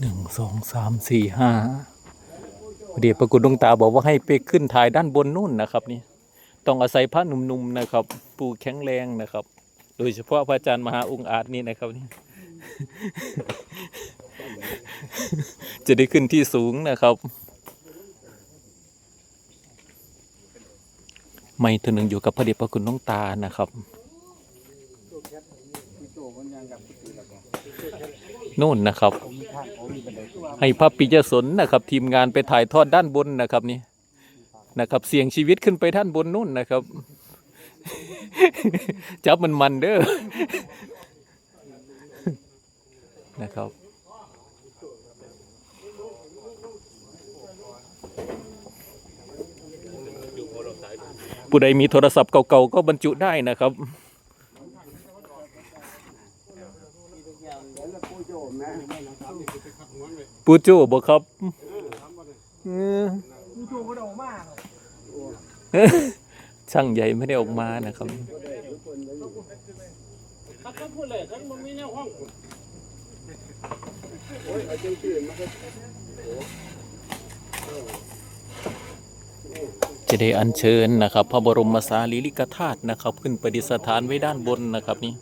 หนึ่งสองสามสี่ห้าเดี๋ยวปรากฏดวงตาบอกว่าให้ไปขึ้นถ่ายด้านบนนู่นนะครับนี่ต้องอาศัยพระหนุ่มๆนะครับ ปูแข็งแรงนะครับ โดยเฉพาะพระอาจารย์มหาองค์อาจนี่นะครับนี่จะได้ขึ้นที่สูงนะครับไม่ตัวหนึ่งอยู่กับพระเดชพระคุณน้องตานะครับนู่นนะครับ ให้พระปิยสนนะครับ ทีมงานไปถ่ายทอดด้านบนนะครับนี่นะครับ เสี่ยงชีวิตขึ้นไปด้านบนนู่นนะครับ จับมันมันเด้อนะครับผู้ใดมีโทรศัพท์เก่าๆก็บรรจุได้นะครับ ปูจ้บอกครับเออช่างใหญ่ไม่ได้ออกมานะครับจะได้อัญเชิญนะครับ พระบรมสารีริกธาตุนะครับ ขึ้นประดิษฐานไว้ด้านบนนะครับนี่